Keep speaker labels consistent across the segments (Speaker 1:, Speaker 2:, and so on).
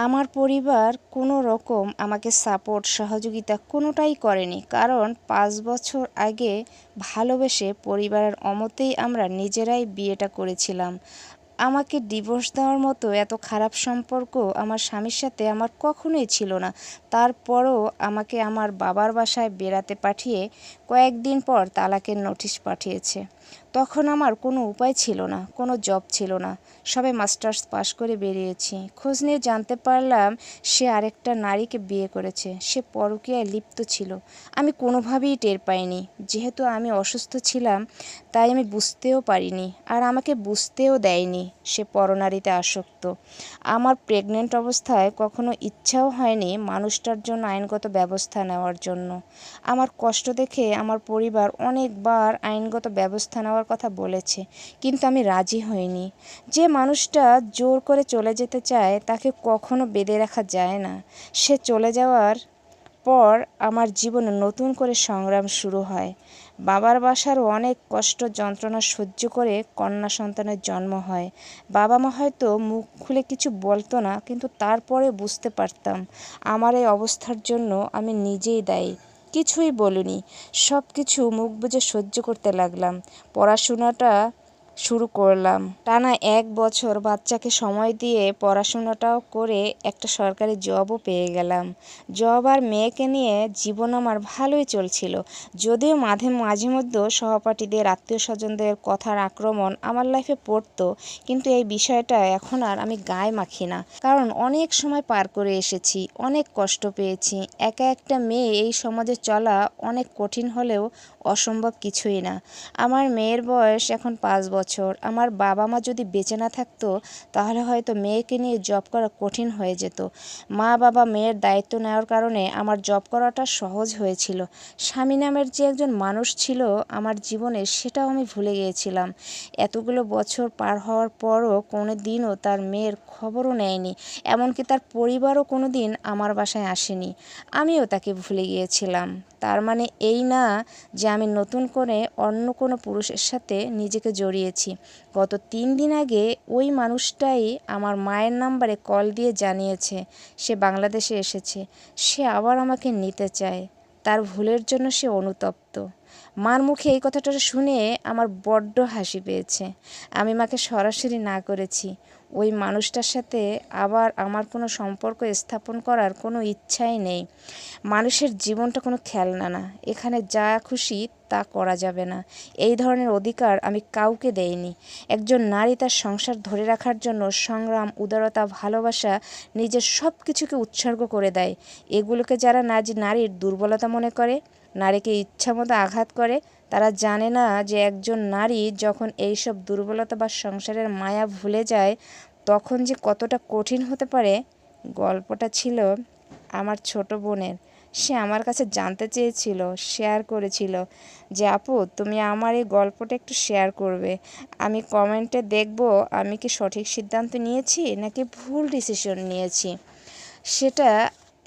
Speaker 1: আমার পরিবার কোনো রকম আমাকে সাপোর্ট, সহযোগিতা কোনোটাই করেনি। কারণ পাঁচ বছর আগে ভালোবেসে পরিবারের অমতেই আমরা নিজেরাই বিয়েটা করেছিলাম। আমাকে ডিভোর্স দেওয়ার মতো এত খারাপ সম্পর্ক আমার স্বামীর সাথে আমার কখনোই ছিল না। তারপরও আমাকে আমার বাবার বাসায় বেড়াতে পাঠিয়ে কয়েকদিন পর তালাকের নোটিশ পাঠিয়েছে। তখন আমার কোনো উপায় ছিল না, কোনো জব ছিল না। সবে মাস্টার্স পাশ করে বেরিয়েছি। খোঁজ নিয়ে জানতে পারলাম সে আরেকটা নারীকে বিয়ে করেছে। সে পরকীয়ায় লিপ্ত ছিল। আমি কোনোভাবেই টের পাইনি। যেহেতু আমি অসুস্থ ছিলাম, তাই আমি বুঝতেও পারিনি আর আমাকে বুঝতেও দেয়নি সে পরনারীতে আসক্ত। আমার প্রেগনেন্ট অবস্থায় কখনো ইচ্ছাও হয়নি মানুষটার জন্য আইনগত ব্যবস্থা নেওয়ার জন্য। আমার কষ্ট দেখে আমার পরিবার অনেকবার আইনগত ব্যবস্থা নেওয়ার কথা বলেছে, কিন্তু আমি রাজি হইনি। যে মানুষটা জোর করে চলে যেতে চায়, তাকে কখনো বেঁধে রাখা যায় না। সে চলে যাওয়ার পর আমার জীবনে নতুন করে সংগ্রাম শুরু হয়। বাবার বাসারও অনেক কষ্ট যন্ত্রণা সহ্য করে কন্যা সন্তানের জন্ম হয়। বাবা মা হয়তো মুখ খুলে কিছু বলতো না, কিন্তু তারপরে বুঝতে পারতাম, আমার এই অবস্থার জন্য আমি নিজেই দায়ী। কিছুই বলিনি। সব কিছু মুখ বুজে সহ্য করতে লাগলাম। পড়াশোনাটা শুরু করলাম। টানা এক বছর বাচ্চাকে সময় দিয়ে পড়াশোনাটাও করে একটা সরকারি জবও পেয়ে গেলাম। জব আর মেয়েকে নিয়ে জীবন আমার ভালোই চলছিল। যদিও মাঝে মাঝে মধ্যে সহপাঠীদের আত্মীয় স্বজনদের কথার আক্রমণ আমার লাইফে পড়তো, কিন্তু এই বিষয়টা এখন আর আমি গায়ে মাখি না। কারণ অনেক সময় পার করে এসেছি, অনেক কষ্ট পেয়েছি। একা একটা মেয়ে এই সমাজে চলা অনেক কঠিন হলেও অসম্ভব কিছুই না। আমার মেয়ের বয়স এখন পাঁচ বছর। আমার বাবা মা যদি বেঁচে না থাকতো, তাহলে হয়তো মেয়েকে নিয়ে জব করা কঠিন হয়ে যেত। মা বাবা মেয়ের দায়িত্ব নেওয়ার কারণে আমার জব করাটা সহজ হয়েছিল। স্বামী নামের যে একজন মানুষ ছিল আমার জীবনে সেটাও আমি ভুলে গিয়েছিলাম। এতগুলো বছর পার হওয়ার পরও কোনো দিনও তার মেয়ের খবরও নেয়নি, এমনকি তার পরিবারও কোনো দিন আমার বাসায় আসেনি। আমিও তাকে ভুলে গিয়েছিলাম। তার মানে এই না যে আমি নতুন করে অন্য কোনো পুরুষের সাথে নিজেকে জড়িয়েছি গত তিন দিন আগে ওই মানুষটাই আমার মায়ের নাম্বারে কল দিয়ে জানিয়েছে, সে বাংলাদেশে এসেছে। সে আবার আমাকে নিতে চায়। তার ভুলের জন্য সে অনুতপ্ত। মার মুখে এই কথাটা শুনে আমার বড্ড হাসি পেয়েছে। আমি মাকে সরাসরি না করেছি। ওই মানুষটার সাথে আবার আমার কোনো সম্পর্ক স্থাপন করার কোনো ইচ্ছাই নেই। মানুষের জীবনটা কোনো খেলনা না। এখানে যা খুশি তা করা যাবে না। এই ধরনের অধিকার আমি কাউকে দেইনি। একজন নারী তার সংসার ধরে রাখার জন্য সংগ্রাম, উদারতা, ভালোবাসা, নিজের সব কিছুকে উৎসর্গ করে দেয়। এগুলোকে যারা নাজি, নারীর দুর্বলতা মনে করে, নারীকে ইচ্ছামতো আঘাত করে, তারা জানে না যে একজন নারী যখন এইসব দুর্বলতা বা সংসারের মায়া ভুলে যায়, তখন যে কতটা কঠিন হতে পারে। গল্পটা ছিল আমার ছোট বোনের। সে আমার কাছে জানতে চেয়েছিল, শেয়ার করেছিল যে, আপু, তুমি আমার এই গল্পটা একটু শেয়ার করবে। আমি কমেন্টে দেখব, আমি কি সঠিক সিদ্ধান্ত নিয়েছি নাকি ভুল ডিসিশন নিয়েছি। সেটা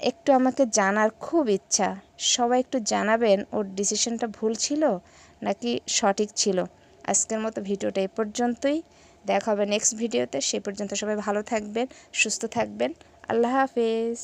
Speaker 1: একটু আমাকে জানার খুব ইচ্ছা। সবাই একটু জানাবেন ওর ডিসিশনটা ভুল ছিল নাকি সঠিক ছিল। আজকের মতো ভিডিওটা এ পর্যন্তই। দেখা হবে নেক্সট ভিডিওতে সে পর্যন্ত সবাই ভালো থাকবেন, সুস্থ থাকবেন। আল্লাহ হাফেজ।